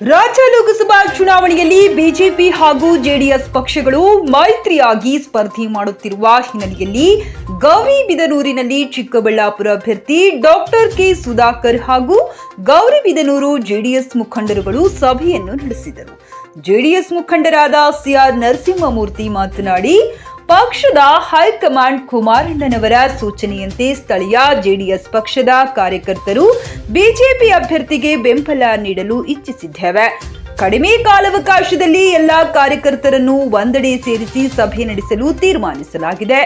ರಾಜ್ಯ ಲೋಕಸಭಾ ಚುನಾವಣೆಯಲ್ಲಿ ಬಿಜೆಪಿ ಹಾಗೂ ಜೆಡಿಎಸ್ ಪಕ್ಷಗಳು ಮೈತ್ರಿಯಾಗಿ ಸ್ಪರ್ಧೆ ಮಾಡುತ್ತಿರುವ ಹಿನ್ನೆಲೆಯಲ್ಲಿ ಗೌರಿಬಿದನೂರಿನಲ್ಲಿ ಚಿಕ್ಕಬಳ್ಳಾಪುರ ಅಭ್ಯರ್ಥಿ ಡಾಕ್ಟರ್ ಕೆ ಸುಧಾಕರ್ ಹಾಗೂ ಗೌರಿಬಿದನೂರು ಜೆಡಿಎಸ್ ಮುಖಂಡರುಗಳು ಸಭೆಯನ್ನು ನಡೆಸಿದರು. ಜೆಡಿಎಸ್ ಮುಖಂಡರಾದ ಸಿಆರ್ ನರಸಿಂಹಮೂರ್ತಿ ಮಾತನಾಡಿ ಪಕ್ಷದ ಹೈಕಮಾಂಡ್ ಕುಮಾರಣ್ಣನವರ ಸೂಚನೆಯಂತೆ ಸ್ಥಳೀಯ ಜೆಡಿಎಸ್ ಪಕ್ಷದ ಕಾರ್ಯಕರ್ತರು ಬಿಜೆಪಿ ಅಭ್ಯರ್ಥಿಗೆ ಬೆಂಬಲ ನೀಡಲು ಇಚ್ಛಿಸಿದ್ದೇವೆ. ಕಡಿಮೆ ಕಾಲಾವಕಾಶದಲ್ಲಿ ಎಲ್ಲ ಕಾರ್ಯಕರ್ತರನ್ನು ಒಂದೆಡೆ ಸೇರಿಸಿ ಸಭೆ ನಡೆಸಲು ತೀರ್ಮಾನಿಸಲಾಗಿದೆ.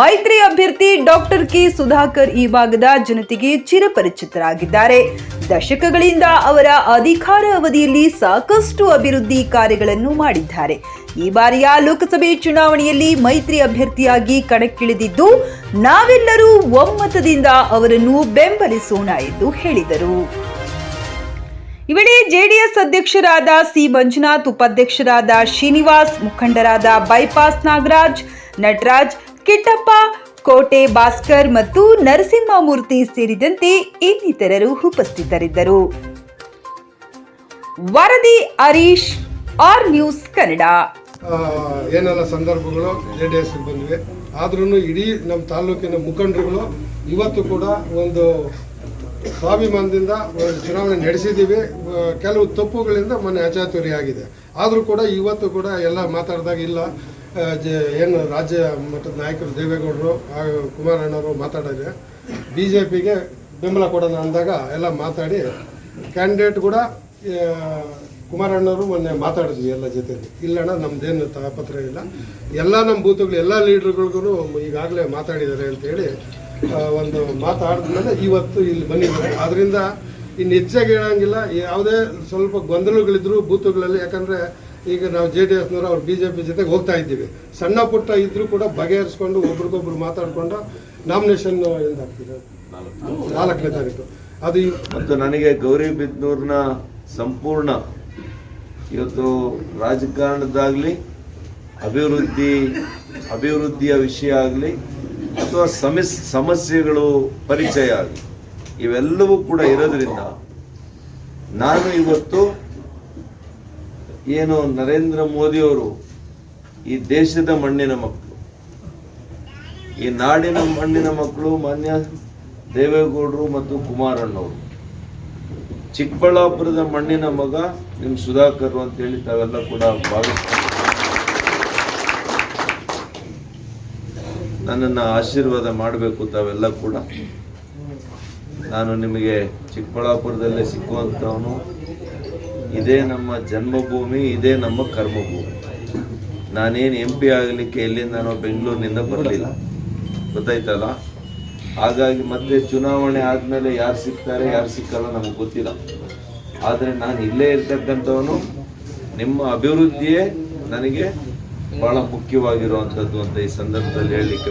ಮೈತ್ರಿ ಅಭ್ಯರ್ಥಿ ಡಾಕ್ಟರ್ ಕೆ ಸುಧಾಕರ್ ಈ ಭಾಗದ ಜನತೆಗೆ ಚಿರಪರಿಚಿತರಾಗಿದ್ದಾರೆ. ದಶಕಗಳಿಂದ ಅವರ ಅಧಿಕಾರ ಅವಧಿಯಲ್ಲಿ ಸಾಕಷ್ಟು ಅಭಿವೃದ್ಧಿ ಕಾರ್ಯಗಳನ್ನು ಮಾಡಿದ್ದಾರೆ. ಈ ಬಾರಿಯ ಲೋಕಸಭೆ ಚುನಾವಣೆಯಲ್ಲಿ ಮೈತ್ರಿ ಅಭ್ಯರ್ಥಿಯಾಗಿ ಕಣಕ್ಕಿಳಿದಿದ್ದು, ನಾವೆಲ್ಲರೂ ಒಮ್ಮತದಿಂದ ಅವರನ್ನು ಬೆಂಬಲಿಸೋಣ ಎಂದು ಹೇಳಿದರು. ಈ ವೇಳೆ ಜೆಡಿಎಸ್ ಅಧ್ಯಕ್ಷರಾದ ಸಿ. ಮಂಜುನಾಥ್, ಉಪಾಧ್ಯಕ್ಷರಾದ ಶ್ರೀನಿವಾಸ್, ಮುಖಂಡರಾದ ಬೈಪಾಸ್ ನಾಗರಾಜ್, ನಟರಾಜ್, ಕಿಟ್ಟಪ್ಪ, ಕೋಟೆ ಭಾಸ್ಕರ್ ಮತ್ತು ನರಸಿಂಹಮೂರ್ತಿ ಸೇರಿದಂತೆ ಇನ್ನಿತರರು ಉಪಸ್ಥಿತರಿದ್ದರು. ವರದಿ ಹರೀಶ್, ಆರ್ ನ್ಯೂಸ್ ಕನ್ನಡ. ಏನೆಲ್ಲ ಸಂದರ್ಭಗಳು ಜೆ ಡಿ ಎಸ್ ಬಂದಿವೆ. ಆದ್ರೂ ಇಡೀ ನಮ್ಮ ತಾಲೂಕಿನ ಮುಖಂಡರುಗಳು ಇವತ್ತು ಕೂಡ ಒಂದು ಸ್ವಾಭಿಮಾನದಿಂದ ಚುನಾವಣೆ ನಡೆಸಿದ್ದೀವಿ. ಕೆಲವು ತಪ್ಪುಗಳಿಂದ ಮೊನ್ನೆ ಅಚಾತುರಿ ಆಗಿದೆ. ಆದರೂ ಕೂಡ ಇವತ್ತು ಕೂಡ ಎಲ್ಲ ಮಾತಾಡಿದಾಗ ಇಲ್ಲ. ಏನು ರಾಜ್ಯ ಮಟ್ಟದ ನಾಯಕರು ದೇವೇಗೌಡರು ಕುಮಾರಣ್ಣವರು ಮಾತಾಡಿದ್ರೆ ಬಿ ಜೆ ಪಿಗೆ ಬೆಂಬಲ ಕೊಡೋಣ ಅಂದಾಗ ಎಲ್ಲ ಮಾತಾಡಿ, ಕ್ಯಾಂಡಿಡೇಟ್ ಕೂಡ ಕುಮಾರಣ್ಣವರು ಮೊನ್ನೆ ಮಾತಾಡಿದ್ವಿ ಎಲ್ಲ ಜೊತೆಲಿ ಇಲ್ಲಣ್ಣ, ನಮ್ದೇನು ತಾಪತ್ರ ಇಲ್ಲ. ಎಲ್ಲ ನಮ್ಮ ಬೂತ್ಗಳು, ಎಲ್ಲ ಲೀಡರ್ಗಳಿಗೂ ಈಗಾಗಲೇ ಮಾತಾಡಿದ್ದಾರೆ ಅಂತೇಳಿ ಒಂದು ಮಾತಾಡಿದ್ಮೇಲೆ ಇವತ್ತು ಇಲ್ಲಿ ಬಂದಿದ್ದಾರೆ. ಅದರಿಂದ ಇನ್ನು ಹೆಚ್ಚಾಗಿ ಹೇಳೋಂಗಿಲ್ಲ, ಯಾವುದೇ ಸ್ವಲ್ಪ ಗೊಂದಲಗಳಿದ್ರು ಬೂತ್ಗಳಲ್ಲಿ, ಯಾಕಂದ್ರೆ ಈಗ ನಾವು ಜೆ ಡಿ ಎಸ್ನವರು ಅವ್ರು ಬಿ ಜೆ ಪಿ ಜೊತೆಗೆ ಹೋಗ್ತಾ ಇದ್ದೀವಿ. ಸಣ್ಣ ಪುಟ್ಟ ಇದ್ರೂ ಕೂಡ ಬಗೆಹರಿಸ್ಕೊಂಡು ಒಬ್ರಿಗೊಬ್ರು ಮಾತಾಡಿಕೊಂಡು ನಾಮಿನೇಷನ್ ಎಂದಾಗ್ತಿದೆ. ನಾಲ್ಕನೇ ತಾರೀಕು. ಅದು ಮತ್ತು ನನಗೆ ಗೌರಿಬಿದನೂರಿನ ಸಂಪೂರ್ಣ ಇವತ್ತು ರಾಜಕಾರಣದ್ದಾಗಲಿ ಅಭಿವೃದ್ಧಿ, ಅಭಿವೃದ್ಧಿಯ ವಿಷಯ ಆಗಲಿ, ಅಥವಾ ಸಮಸ್, ಸಮಸ್ಯೆಗಳು ಪರಿಚಯ ಆಗಲಿ, ಇವೆಲ್ಲವೂ ಕೂಡ ಇರೋದ್ರಿಂದ ನಾನು ಇವತ್ತು ಏನು ನರೇಂದ್ರ ಮೋದಿಯವರು ಈ ದೇಶದ ಮಣ್ಣಿನ ಮಕ್ಕಳು, ಈ ನಾಡಿನ ಮಣ್ಣಿನ ಮಕ್ಕಳು ಮಾನ್ಯ ದೇವೇಗೌಡರು ಮತ್ತು ಕುಮಾರಣ್ಣವರು. ಚಿಕ್ಕಬಳ್ಳಾಪುರದ ಮಣ್ಣಿನ ಮಗ ನಿಮ್ ಸುಧಾಕರ್ ಅಂತೇಳಿ ತಾವೆಲ್ಲ ಕೂಡ ಭಾವಿಸ್ತಾರೆ ನನ್ನನ್ನು ಆಶೀರ್ವಾದ ಮಾಡಬೇಕು ತಾವೆಲ್ಲ ಕೂಡ. ನಾನು ನಿಮಗೆ ಚಿಕ್ಕಬಳ್ಳಾಪುರದಲ್ಲೇ ಸಿಕ್ಕುವಂಥವನು. ಇದೇ ನಮ್ಮ ಜನ್ಮಭೂಮಿ, ಇದೇ ನಮ್ಮ ಕರ್ಮಭೂಮಿ. ನಾನೇನು ಎಂ ಪಿ ಆಗಲಿಕ್ಕೆ ಎಲ್ಲಿಂದ ಬೆಂಗಳೂರಿನಿಂದ ಬರಲಿಲ್ಲ. ಗೊತ್ತಾಯ್ತಲ್ಲ? ಹಾಗಾಗಿ ಮತ್ತೆ ಚುನಾವಣೆ ಆದಮೇಲೆ ಯಾರು ಸಿಗ್ತಾರೆ, ಯಾರು ಸಿಕ್ಕಲ್ಲ ನಮಗೆ ಗೊತ್ತಿಲ್ಲ. ಆದರೆ ನಾನು ಇಲ್ಲೇ ಇರ್ತಕ್ಕಂಥವನು, ನಿಮ್ಮ ಅಭಿವೃದ್ಧಿಯೇ ನನಗೆ ಬಹಳ ಮುಖ್ಯವಾಗಿರುವಂಥದ್ದು ಅಂತ ಈ ಸಂದರ್ಭದಲ್ಲಿ ಹೇಳಲಿಕ್ಕೆ